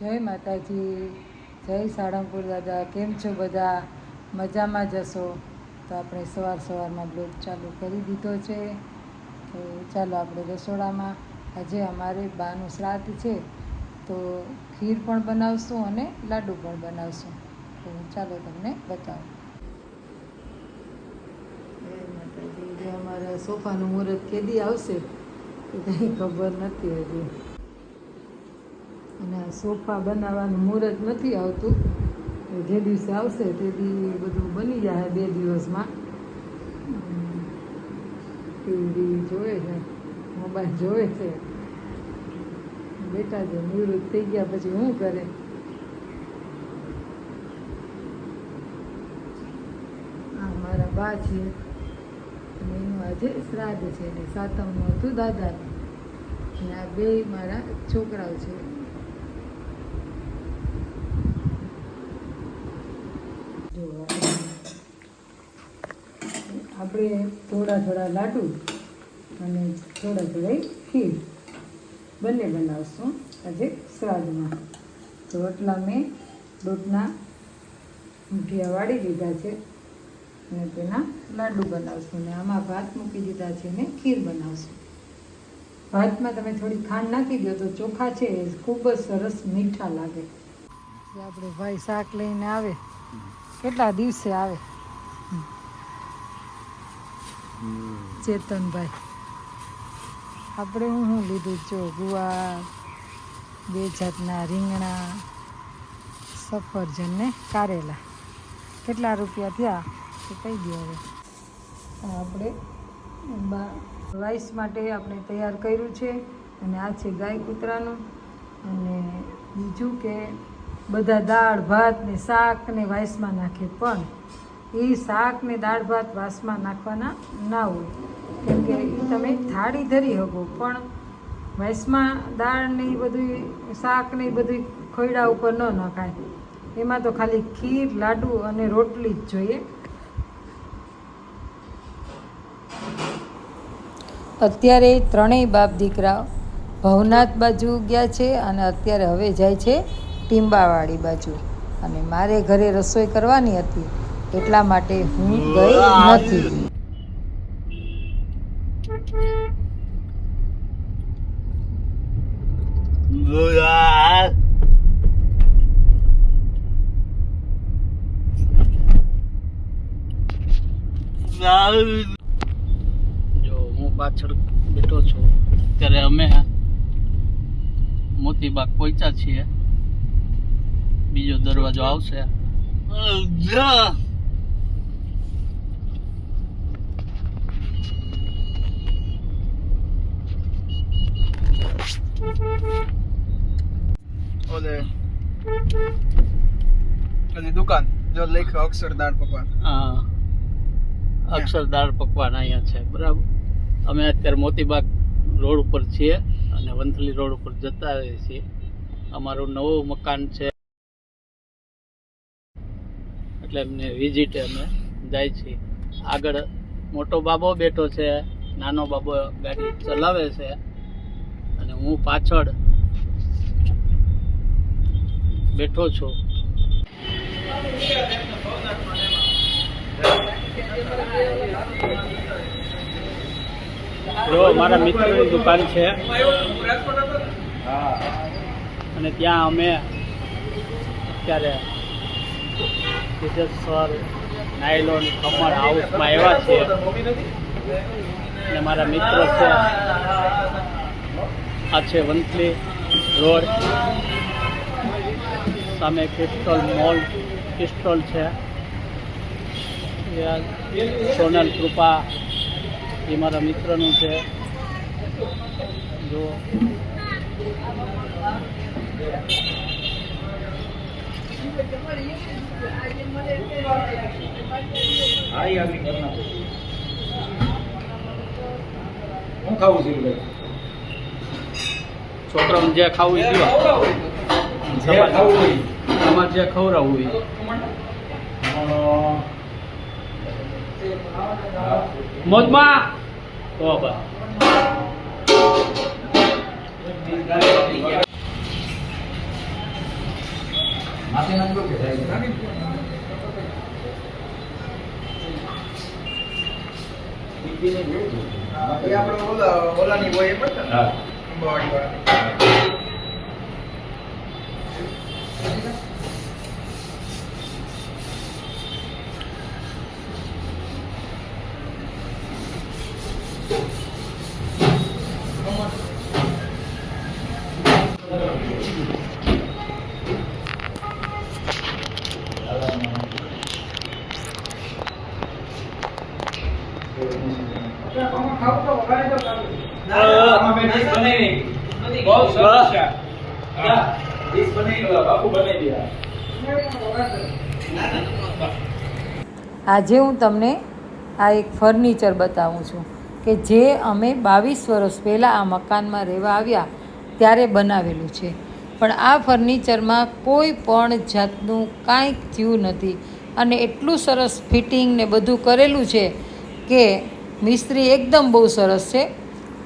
જય માતાજી, જય સાળંગપુર દાદા, કેમ છો બધા? મજામાં જશો? તો આપણે સવાર સવારમાં બ્લોગ ચાલુ કરી દીધો છે. તો ચાલો આપણે રસોડામાં. આજે અમારે બાનું શ્રાદ્ધ છે, તો ખીર પણ બનાવશું અને લાડુ પણ બનાવશું. તો ચાલો તમને બતાવું. અમારા સોફાનું મુહૂર્ત કેદી આવશે એ કંઈ ખબર નથી હજી. અને આ સોફા બનાવવાનું મુહૂર્ત નથી આવતું. જે દિવસે આવશે તે દી બધું બની જાય બે દિવસમાં. ટીવી જોવે છે, મોબાઈલ જોવે છે. બેટા જે નિવૃત્ત થઈ ગયા પછી શું કરે? આ મારા બા છે એનું આજે શ્રાદ્ધ છે એટલે સાતમનું હતું દાદાનું. અને આ બે મારા છોકરાઓ છે જો આપણે થોડા થોડા લાડુ અને થોડા થોડા ખીર. બંને બનાવશું આજે શ્રાદ્ધમાં તો એટલા મેં દૂધના મુઠિયા વાળી દીધા છે અને તેના લાડુ બનાવશું ને આમાં ભાત મૂકી દીધા છે ને ખીર બનાવશું. ભાતમાં તમે થોડી ખાંડ નાખી દો તો ચોખા છે એ ખૂબ જ સરસ મીઠા લાગે. આપણે ભાઈ શાક લઈને આવે, કેટલા દિવસે આવે? ચેતનભાઈ. આપણે હું શું લીધું? જો, ગુવાર, બે જાતના રીંગણા, સફરજન ને કારેલા. કેટલા રૂપિયા થયા? એ કહી દો હવે. આપણે રાઈસ માટે આપણે તૈયાર કર્યું છે અને આ છે ગાય કૂતરાનું. અને બીજું કે બધા દાળ, ભાત ને શાક ને વાઇસમાં નાખે પણ એ શાક ને દાળ ભાત વાસમાં નાખવાના ના હોય. કેમ કે એ તમે થાળી ધરી શકો, પણ વાસમાં દાળ ને એ બધું શાક ને એ બધું ખોયડા ઉપર ન નખાય. એમાં તો ખાલી ખીર, લાડુ અને રોટલી જ જોઈએ. અત્યારે ત્રણેય બાપ દીકરા ભવનાથ બાજુ ગયા છે અને અત્યારે હવે જાય છે ટીંબાવાળી બાજુ. અને મારે ઘરે રસોઈ કરવાની હતી. એટલા માટે હું ગઈ નથી. જો હું પાછળ બેઠો છું. ત્યારે અમે મોતીબાગ પહોંચ્યા છીએ. બીજો દરવાજો આવશે. ઓલે ઓલી દુકાન જો લેખ અક્ષરદાર પકવાન. હા. અક્ષરદાર પકવાન અહીંયા છે બરાબર. અમે અત્યારે મોતીબાગ રોડ ઉપર છીએ અને વંથલી રોડ ઉપર જતા રહીએ છીએ. અમારું નવું મકાન છે. એટલે એમને વિઝિટે અમે જાય છીએ. આગળ મોટો બાબો બેઠો છે નાનો બાબો ગાડી ચલાવે છે. અને હું પાછળ બેઠો છું. જો મારા મિત્રની દુકાન છે. અને ત્યાં અમે અત્યારે સિદ્ધેશ્વર નાયલોન ખમણ હાઉસમાં આવ્યા છીએ. અને મારા મિત્ર છે. આ છે વંથલી રોડ. સામે ક્રિસ્ટલ મોલ ક્રિસ્ટલ છે. સોનલ કૃપા. એ મારા મિત્રનું છે. જો હું ખાવું છું છોકરાઓને જે ખાવું એ તમારે જે ખવડાવવું હોય. મોજમાં. તો બસ એ આપણે ઓલા ઓલાની હોય એ પણ ને? અંબાવાડી વાળાની. આમાં મેં ડીશ બનાવી. બહુ સરસ છે. હા. આજે હું તમને આ એક ફર્નિચર બતાવું છું કે જે અમે બાવીસ વર્ષ પહેલાં આ મકાનમાં રહેવા આવ્યા ત્યારે બનાવેલું છે. પણ આ ફર્નિચરમાં કોઈ પણ જાતનું કાંઈક થયું નથી અને એટલું સરસ ફિટિંગ ને બધું કરેલું છે કે મિસ્ત્રી એકદમ બહુ સરસ છે.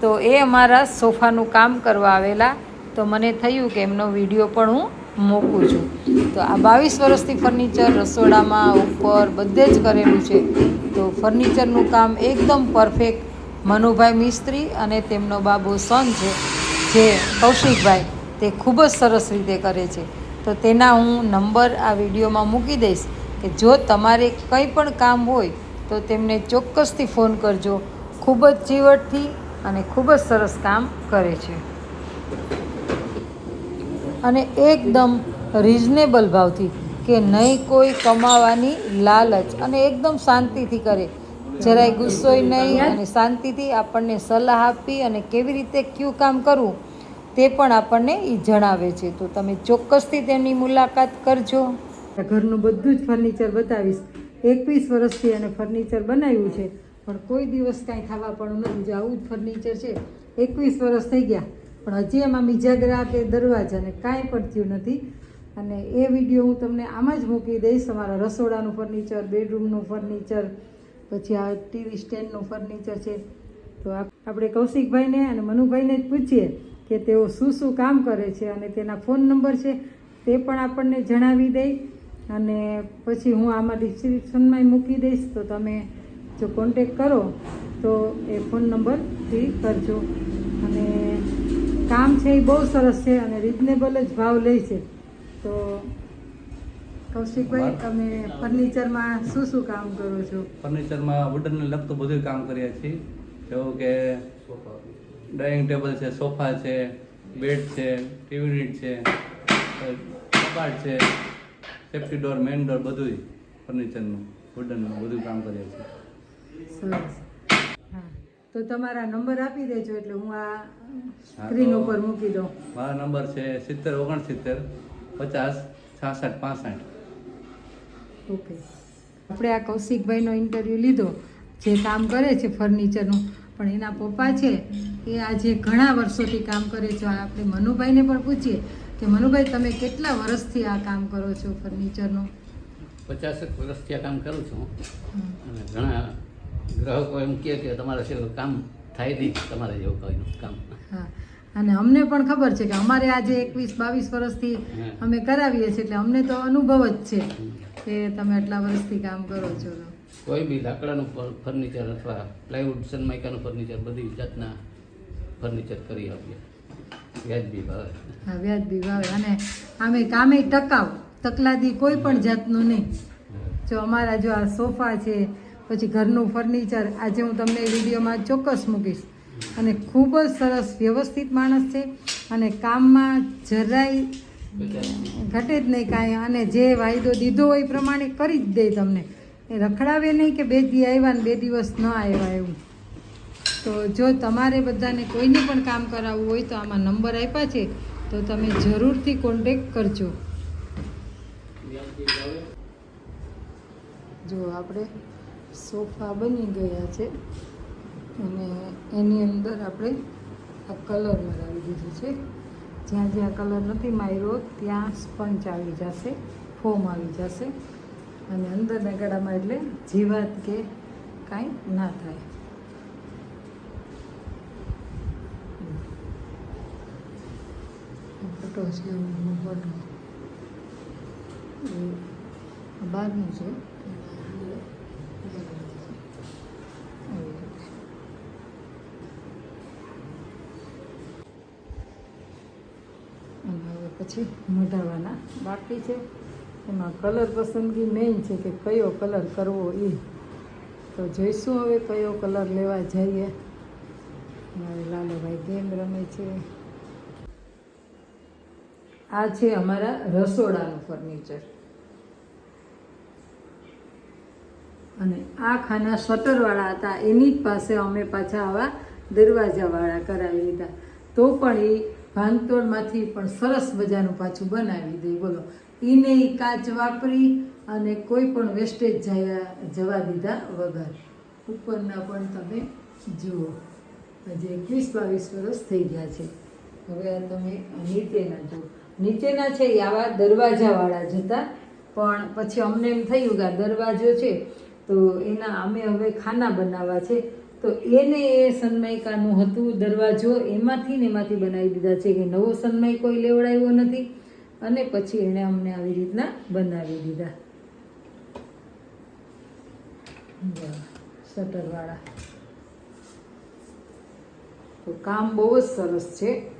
તો એ અમારા સોફાનું કામ કરવા આવેલા. તો મને થયું કે એમનો વીડિયો પણ હું મૂકું છું. તો આ બાવીસ વર્ષથી ફર્નિચર રસોડામાં ઉપર બધે જ કરેલું છે. તો ફર્નિચરનું કામ એકદમ પરફેક્ટ મનુભાઈ મિસ્ત્રી અને તેમનો બાબુ સન છે, જે કૌશિકભાઈ, તે ખૂબ જ સરસ રીતે કરે છે. તો તેના હું નંબર આ વિડીયોમાં મૂકી દઈશ કે જો તમારે કંઈ પણ કામ હોય તો તેમને ચોક્કસથી ફોન કરજો. ખૂબ જ ચીવટથી અને ખૂબ જ સરસ કામ કરે છે. અને એકદમ રિઝનેબલ ભાવથી કે નહીં કોઈ કમાવાની લાલચ અને એકદમ શાંતિથી કરે. જરાય ગુસ્સોય નહીં અને શાંતિથી આપણને સલાહ આપી અને કેવી રીતે કયું કામ કરવું તે પણ આપણને એ જણાવે છે. તો તમે ચોક્કસથી તેમની મુલાકાત કરજો. ઘરનું બધું જ ફર્નિચર બતાવીશ. એકવીસ વર્ષથી એને ફર્નિચર બનાવ્યું છે. પણ કોઈ દિવસ કાંઈ ખાવા પણ નથી. આવું જ ફર્નિચર છે, એકવીસ વર્ષ થઈ ગયા. પણ હજી એમાં મિજાગરા કે દરવાજાને કાંઈ પણ થયું નથી. અને એ વીડિયો હું તમને આમાં જ મૂકી દઈશ. અમારા રસોડાનું ફર્નિચર, બેડરૂમનું ફર્નિચર, પછી આ ટીવી સ્ટેન્ડનું ફર્નિચર છે. તો આપણે કૌશિકભાઈને અને મનુભાઈને જ પૂછીએ કે તેઓ શું શું કામ કરે છે અને તેના ફોન નંબર છે તે પણ આપણને જણાવી દઈ અને પછી હું આમાં ડિસ્ક્રિપ્શનમાં મૂકી દઈશ. તો તમે જો કોન્ટેક કરો તો એ ફોન નંબરથી કરજો. કામ છે એ બહુ સરસ છે અને રિઝનેબલ જ ભાવ લે છે. તો કૌશિકભાઈ તમે ફર્નિચરમાં શું શું કામ કરો છો? ફર્નિચરમાં વુડનને લગતું બધું કામ કરીએ છીએ. જેવું કે ડાઇનિંગ ટેબલ છે સોફા છે બેડ છે ટીવી યુનિટ છે કબાટ છે સેફ્ટી ડોર મેન ડોર બધું ફર્નિચરનું વુડનનું બધું કામ કરીએ છીએ. સરસ. તો તમારા નંબર આપી દેજો એટલે હું આ સ્ક્રીન ઉપર મૂકી દઉં. મારો નંબર છે સિત્તેર ઓગણસિત્તેર પચાસ છાસઠ પાસઠ. ઓકે. આપણે આ કૌશિકભાઈનો ઇન્ટરવ્યૂ લીધો. જે કામ કરે છે ફર્નિચરનું પણ એના પપ્પા છે એ આજે ઘણા વર્ષોથી કામ કરે છે. આપણે મનુભાઈને પણ પૂછીએ કે મનુભાઈ તમે કેટલા વર્ષથી આ કામ કરો છો ફર્નિચરનું પચાસેક વર્ષથી આ કામ કરું છું. અને ઘણા ગ્રાહકો એમ કહે કે તમારા સિવાય કામ થાય નહીં તમારે જેવું કોઈ કામ. હા. અને અમને પણ ખબર છે કે અમારે આજે એકવીસ બાવીસ વર્ષથી અમે કરાવીએ છીએ એટલે અમને તો અનુભવ જ છે કે તમે આટલા વર્ષથી કામ કરો છો. કોઈ બી લાકડાનું ફર્નિચર અથવા પ્લાયવુડ સનમાઇકાનું ફર્નિચર બધી જાતના ફર્નિચર કરી આપીએ. વ્યાજબી ભાવે. હા વ્યાજબી ભાવે. અને આમે કામે ટકાવ તકલાદી કોઈ પણ જાતનું નહીં. જો અમારા જો આ સોફા છે પછી ઘરનું ફર્નિચર. આજે હું તમને એ વિડીયોમાં ચોક્કસ મૂકીશ. અને ખૂબ જ સરસ વ્યવસ્થિત માણસ છે અને કામમાં જરાય ઘટે જ નહીં કાંઈ. અને જે વાયદો દીધો હોય એ પ્રમાણે કરી જ દે તમને. એ રખડાવે નહીં કે બે દી આવ્યા ને બે દિવસ ન આવ્યા એવું. તો જો તમારે બધાને કોઈને પણ કામ કરાવવું હોય તો આમાં નંબર આપ્યા છે, તો તમે જરૂરથી કોન્ટેક કરજો. જો આપણે સોફા બની ગયા છે. અને એની અંદર આપણે આ કલર મરાવી દીધું છે. જ્યાં જ્યાં કલર નથી માર્યો, ત્યાં સ્પંચ આવી જશે, ફોમ આવી જશે. અને અંદરના ગળામાં એટલે જીવાત કે કાંઈ ના થાય. ફોટો છે ફોટો બહારનું છે આવી રીતે. અને હવે પછી મઢાવાના. બાકી છે, એમાં કલર પસંદગી મેઇન છે કે કયો કલર કરવો એ. તો જોઈશું હવે કયો કલર લેવા જઈએ. મારે લાલુભાઈ ગેમ રમે છે. આ છે અમારા રસોડાનું ફર્નિચર અને આ ખાના શટરવાળા હતા, એની જ પાસે અમે પાછા આવા દરવાજાવાળા કરાવી લીધા. તો પણ એ ભાંગતોડમાંથી પણ સરસ મજાનું પાછું બનાવી દે. બોલો. એને એ કાચ વાપરી અને કોઈ પણ વેસ્ટેજ જવા દીધા વગર. ઉપરના પણ તમે જુઓ. હજી એકવીસ, બાવીસ વર્ષ થઈ ગયા છે. હવે આ તમે નીચેના જુઓ. નીચેના છે એ આવા દરવાજાવાળા જ હતા. પણ પછી અમને એમ થયું કે આ દરવાજો છે, તો એના અમે હવે ખાના બનાવવા છે. તો એને એ સન્માયકાનું હતું દરવાજો, એમાંથી ને એમાંથી બનાવી દીધા છે કે નવો સનમાઈ કોઈ લેવડાવ્યો નથી અને પછી એણે અમને આવી રીતના બનાવી દીધા. શટરવાળા. તો કામ બહુ જ સરસ છે.